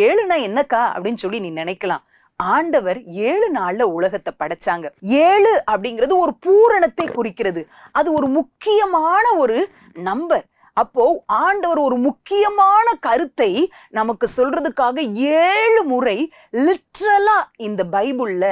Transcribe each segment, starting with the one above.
ஏழுனா என்னக்கா அப்படின்னு சொல்லி நீ நினைக்கலாம். ஆண்டவர் ஏழு நாள்ல உலகத்தை படைச்சாங்க. ஏழு அப்படிங்கிறது ஒரு பூரணத்தை குறிக்கிறது. அது ஒரு முக்கியமான ஒரு நம்பர். அப்போ ஆண்டவர் ஒரு முக்கியமான கருத்தை நமக்கு சொல்றதுக்காக ஏழு முறை லிட்ரலா இந்த பைபிள்ல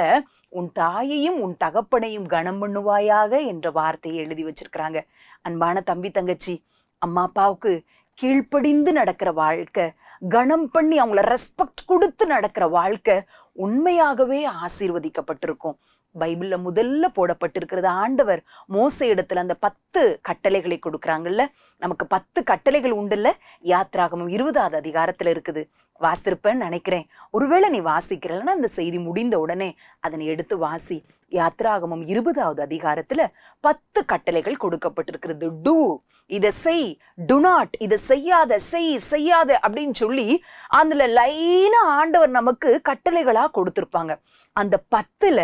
உன் தாயையும் உன் தகப்பனையும் கனம் பண்ணுவாயாக என்ற வார்த்தையை எழுதி வச்சிருக்கிறாங்க. அன்பான தம்பி தங்கச்சி அம்மா அப்பாவுக்கு கீழ்ப்படிந்து நடக்கிற வாழ்க்கை கனம் பண்ணி அவங்கள ரெஸ்பெக்ட் கொடுத்து நடக்கிற வாழ்க்கை உண்மையாகவே ஆசீர்வதிக்கப்பட்டிருக்கும். பைபிள்ல முதல்ல போடப்பட்டிருக்கிறது ஆண்டவர் மோச இடத்துல அந்த பத்து கட்டளைகளை கொடுக்குறாங்கல்ல? நமக்கு பத்து கட்டளைகள் உண்டுல்ல? யாத்ராகமும் இருபதாவது அதிகாரத்துல இருக்குது. வாசித்திருப்பேன்னு நினைக்கிறேன். ஒருவேளை நீ வாசிக்கிறலன்னா அந்த செய்தி முடிந்த உடனே அதனை எடுத்து வாசி. யாத்ராகமம் இருபதாவது அதிகாரத்துல பத்து கட்டளைகள் கொடுக்கப்பட்டிருக்கிறது. டூ. இதை செய் டு நாட் இதை செய்யாத செய் செய்யாத அப்படின்னு சொல்லி அதுல லைனா ஆண்டவர் நமக்கு கட்டளைகளா கொடுத்துருப்பாங்க. அந்த பத்துல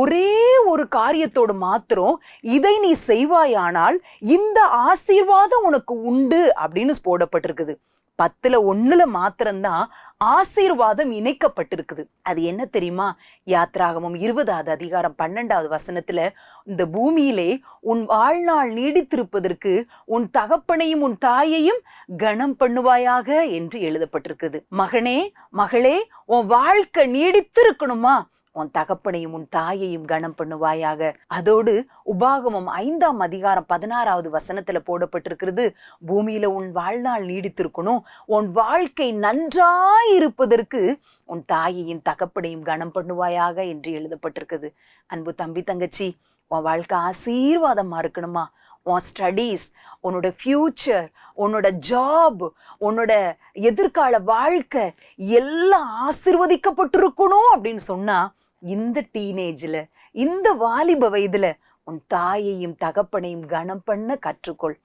ஒரே ஒரு காரியத்தோடு மாத்திரம் இதை நீ செய்வாயானால் இந்த ஆசீர்வாதம் உனக்கு உண்டு அப்படின்னு போடப்பட்டிருக்குது. பத்துல ஒண்ணுல மாத்திரம்தான் ஆசீர்வாதம் இணைக்கப்பட்டிருக்குது. அது என்ன தெரியுமா? யாத்ராகமம் இருபதாவது அதிகாரம் பன்னெண்டாவது வசனத்துல இந்த பூமியிலே உன் வாழ்நாள் நீடித்திருப்பதற்கு உன் தகப்பனையும் உன் தாயையும் கனம் பண்ணுவாயாக என்று எழுதப்பட்டிருக்குது. மகனே மகளே உன் வாழ்க்கை நீடித்திருக்கணுமா? உன் தகப்பனையும் உன் தாயையும் கனம் பண்ணுவாயாக. அதோடு உபாகமம் ஐந்தாம் அதிகாரம் பதினாறாவது வசனத்துல போடப்பட்டிருக்கிறது பூமியில உன் வாழ்நாள் நீடித்திருக்கணும். உன் வாழ்க்கை நன்றாயிருப்பதற்கு உன் தாயையும் தகப்பனையும் கனம் பண்ணுவாயாக என்று எழுதப்பட்டிருக்குது. அன்பு தம்பி தங்கச்சி உன் வாழ்க்கை ஆசீர்வாதமா இருக்கணுமா? உன் ஸ்டடீஸ் உன்னோட ஃப்யூச்சர் உன்னோட ஜாப் உன்னோட எதிர்கால வாழ்க்கை எல்லாம் ஆசிர்வதிக்கப்பட்டிருக்கணும் அப்படின்னு சொன்னா இந்த டீனேஜில் இந்த வாலிப வயதில் உன் தாயையும் தகப்பனையும் கனம் பண்ண கற்றுக்கொள்.